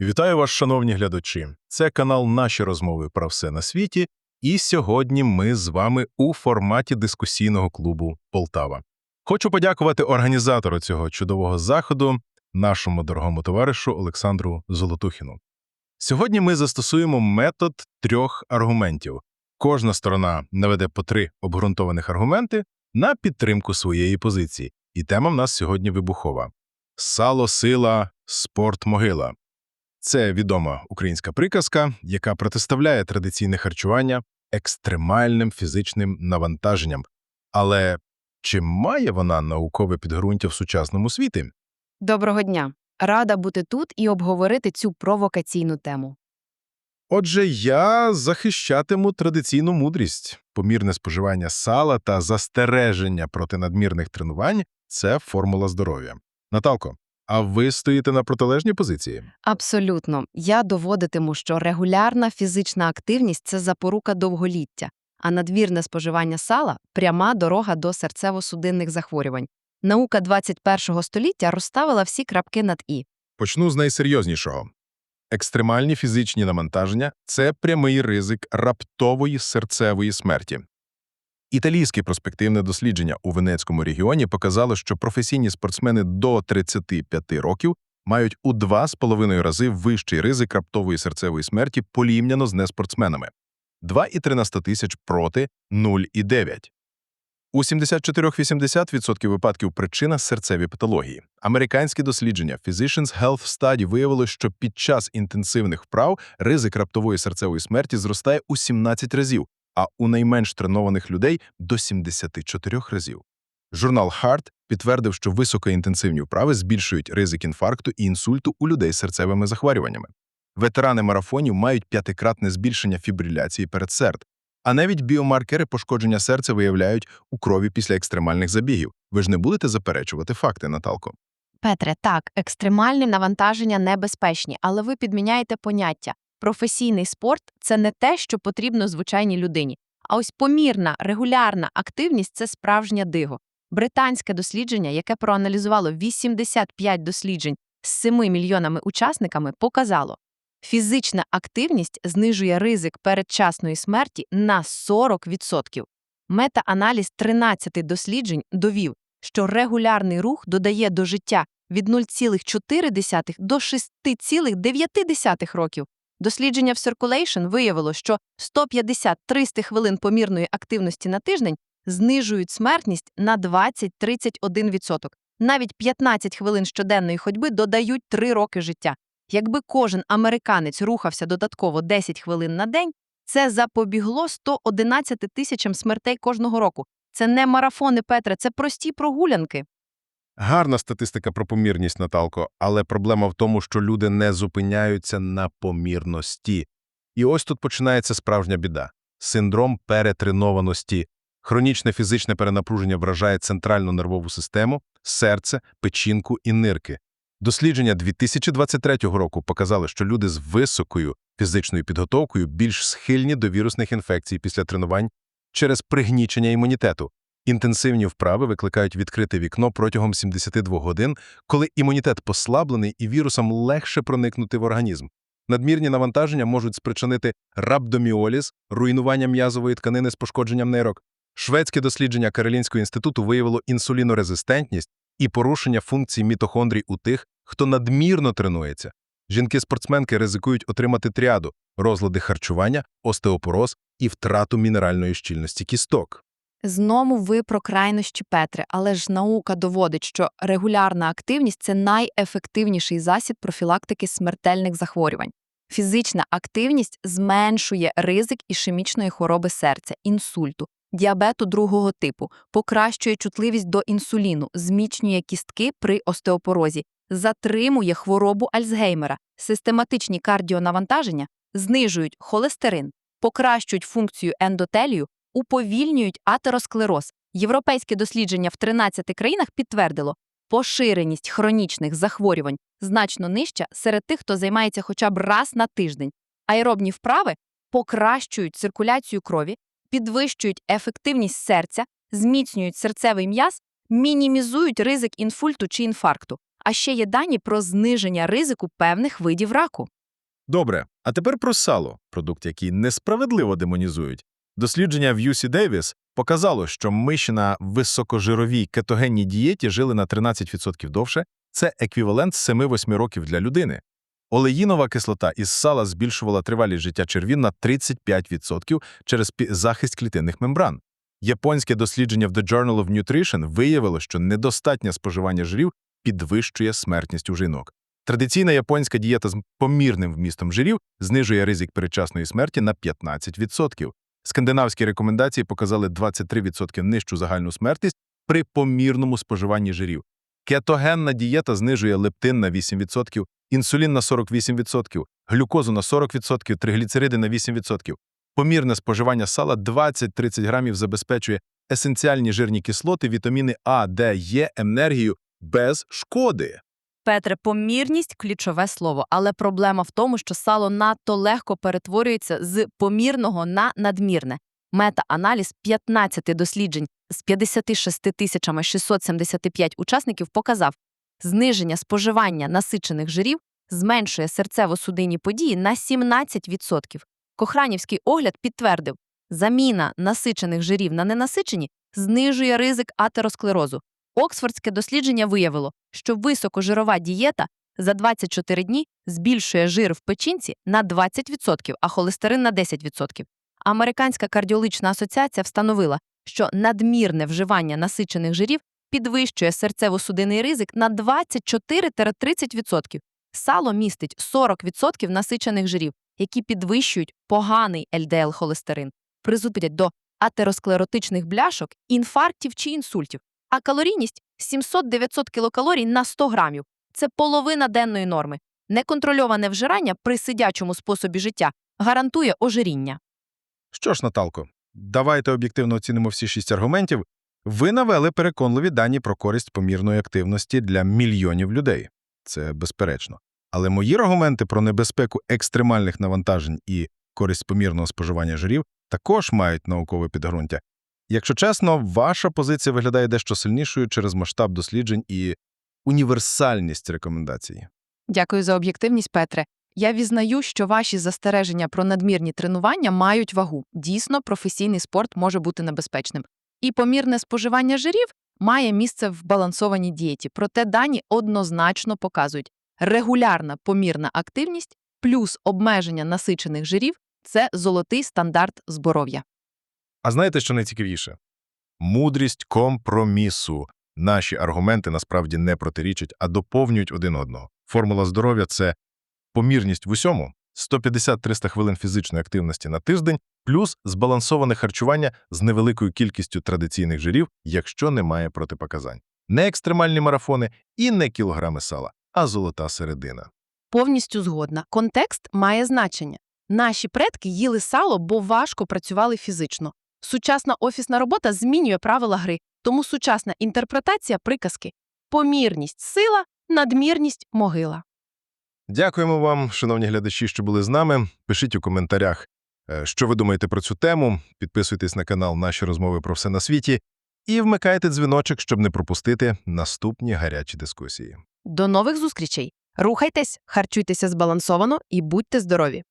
Вітаю вас, шановні глядачі. Це канал Наші розмови про все на світі. І сьогодні ми з вами у форматі дискусійного клубу Полтава. Хочу подякувати організатору цього чудового заходу, нашому дорогому товаришу Олександру Золотухіну. Сьогодні ми застосуємо метод трьох аргументів. Кожна сторона наведе по три обґрунтованих аргументи на підтримку своєї позиції. І тема в нас сьогодні вибухова: сало, сила, спорт, могила. Це відома українська приказка, яка протиставляє традиційне харчування екстремальним фізичним навантаженням. Але чи має вона наукове підґрунтя в сучасному світі? Доброго дня! Рада бути тут і обговорити цю провокаційну тему. Отже, я захищатиму традиційну мудрість. Помірне споживання сала та застереження проти надмірних тренувань – це формула здоров'я. Наталко, а ви стоїте на протилежній позиції? Абсолютно. Я доводитиму, що регулярна фізична активність – це запорука довголіття, а надмірне споживання сала – пряма дорога до серцево-судинних захворювань. Наука 21-го століття розставила всі крапки над «і». Почну з найсерйознішого. Екстремальні фізичні навантаження – це прямий ризик раптової серцевої смерті. Італійське проспективне дослідження у Венецькому регіоні показало, що професійні спортсмени до 35 років мають у 2,5 рази вищий ризик раптової серцевої смерті порівняно з неспортсменами – 2,3 на 100 тисяч проти 0,9. У 74-80% випадків причина – серцеві патології. Американське дослідження Physicians Health Study виявило, що під час інтенсивних вправ ризик раптової серцевої смерті зростає у 17 разів, а у найменш тренованих людей – до 74 разів. Журнал Heart підтвердив, що високоінтенсивні вправи збільшують ризик інфаркту і інсульту у людей з серцевими захворюваннями. Ветерани марафонів мають п'ятикратне збільшення фібриляції передсерд, а навіть біомаркери пошкодження серця виявляють у крові після екстремальних забігів. Ви ж не будете заперечувати факти, Наталко? Петре, так, екстремальні навантаження небезпечні, але ви підміняєте поняття. Професійний спорт – це не те, що потрібно звичайній людині. А ось помірна, регулярна активність – це справжнє диго. Британське дослідження, яке проаналізувало 85 досліджень з 7 мільйонами учасниками, показало, фізична активність знижує ризик передчасної смерті на 40%. Мета-аналіз 13 досліджень довів, що регулярний рух додає до життя від 0,4 до 6,9 років. Дослідження в Circulation виявило, що 150-300 хвилин помірної активності на тиждень знижують смертність на 20-31%. Навіть 15 хвилин щоденної ходьби додають 3 роки життя. Якби кожен американець рухався додатково 10 хвилин на день, це запобігло 111 тисячам смертей кожного року. Це не марафони, Петре, це прості прогулянки. Гарна статистика про помірність, Наталко, але проблема в тому, що люди не зупиняються на помірності. І ось тут починається справжня біда – синдром перетренованості. Хронічне фізичне перенапруження вражає центральну нервову систему, серце, печінку і нирки. Дослідження 2023 року показали, що люди з високою фізичною підготовкою більш схильні до вірусних інфекцій після тренувань через пригнічення імунітету. Інтенсивні вправи викликають відкрите вікно протягом 72 годин, коли імунітет послаблений і вірусам легше проникнути в організм. Надмірні навантаження можуть спричинити рабдоміоліз, руйнування м'язової тканини з пошкодженням нейрок. Шведське дослідження Каролінського інституту виявило інсулінорезистентність і порушення функцій мітохондрій у тих, хто надмірно тренується. Жінки-спортсменки ризикують отримати тріаду – розлади харчування, остеопороз і втрату мінеральної щільності кісток. Знову ви про крайнощі Петре, але ж наука доводить, що регулярна активність це найефективніший засіб профілактики смертельних захворювань. Фізична активність зменшує ризик ішемічної хвороби серця, інсульту, діабету другого типу, покращує чутливість до інсуліну, зміцнює кістки при остеопорозі, затримує хворобу Альцгеймера, систематичні кардіонавантаження знижують холестерин, покращують функцію ендотелію, уповільнюють атеросклероз. Європейське дослідження в 13 країнах підтвердило, поширеність хронічних захворювань значно нижча серед тих, хто займається хоча б раз на тиждень. Аеробні вправи покращують циркуляцію крові, підвищують ефективність серця, зміцнюють серцевий м'яз, мінімізують ризик інфульту чи інфаркту. А ще є дані про зниження ризику певних видів раку. Добре, а тепер про сало, продукт, який несправедливо демонізують. Дослідження в UC Davis показало, що миші на високожировій кетогенній дієті жили на 13% довше. Це еквівалент 7-8 років для людини. Олеїнова кислота із сала збільшувала тривалість життя червін на 35% через захист клітинних мембран. Японське дослідження в The Journal of Nutrition виявило, що недостатнє споживання жирів підвищує смертність у жінок. Традиційна японська дієта з помірним вмістом жирів знижує ризик передчасної смерті на 15%. Скандинавські рекомендації показали 23% нижчу загальну смертність при помірному споживанні жирів. Кетогенна дієта знижує лептин на 8%, інсулін на 48%, глюкозу на 40%, тригліцериди на 8%. Помірне споживання сала 20-30 грамів забезпечує есенціальні жирні кислоти, вітаміни А, Д, Е, енергію без шкоди. Петре, помірність ключове слово, але проблема в тому, що сало надто легко перетворюється з помірного на надмірне. Мета-аналіз 15 досліджень з 56 тисячами 675 учасників показав, зниження споживання насичених жирів зменшує серцево-судинні події на 17%. Кохранівський огляд підтвердив, заміна насичених жирів на ненасичені знижує ризик атеросклерозу. Оксфордське дослідження виявило, що високожирова дієта за 24 дні збільшує жир в печінці на 20%, а холестерин на 10%. Американська кардіологічна асоціація встановила, що надмірне вживання насичених жирів підвищує серцево-судинний ризик на 24-30%. Сало містить 40% насичених жирів, які підвищують поганий ЛДЛ-холестерин, призводять до атеросклеротичних бляшок, інфарктів чи інсультів. А калорійність 700-900 кілокалорій на 100 грамів. Це половина денної норми. Неконтрольоване вжирання при сидячому способі життя гарантує ожиріння. Що ж, Наталко, давайте об'єктивно оцінимо всі шість аргументів. Ви навели переконливі дані про користь помірної активності для мільйонів людей. Це безперечно. Але мої аргументи про небезпеку екстремальних навантажень і користь помірного споживання жирів також мають наукове підґрунтя. Якщо чесно, ваша позиція виглядає дещо сильнішою через масштаб досліджень і універсальність рекомендацій. Дякую за об'єктивність, Петре. Я візнаю, що ваші застереження про надмірні тренування мають вагу. Дійсно, професійний спорт може бути небезпечним. І помірне споживання жирів має місце в балансованій дієті. Проте дані однозначно показують, регулярна помірна активність плюс обмеження насичених жирів це золотий стандарт здоров'я. А знаєте, що найцікавіше? Мудрість компромісу. Наші аргументи насправді не протирічать, а доповнюють один одного. Формула здоров'я – це помірність в усьому, 150-300 хвилин фізичної активності на тиждень, плюс збалансоване харчування з невеликою кількістю традиційних жирів, якщо немає протипоказань. Не екстремальні марафони і не кілограми сала, а золота середина. Повністю згодна. Контекст має значення. Наші предки їли сало, бо важко працювали фізично. Сучасна офісна робота змінює правила гри, тому сучасна інтерпретація приказки – помірність – сила, надмірність – могила. Дякуємо вам, шановні глядачі, що були з нами. Пишіть у коментарях, е, що ви думаєте про цю тему. Підписуйтесь на канал Наші розмови про все на світі і вмикайте дзвіночок, щоб не пропустити наступні гарячі дискусії. До нових зустрічей! Рухайтесь, харчуйтеся збалансовано і будьте здорові!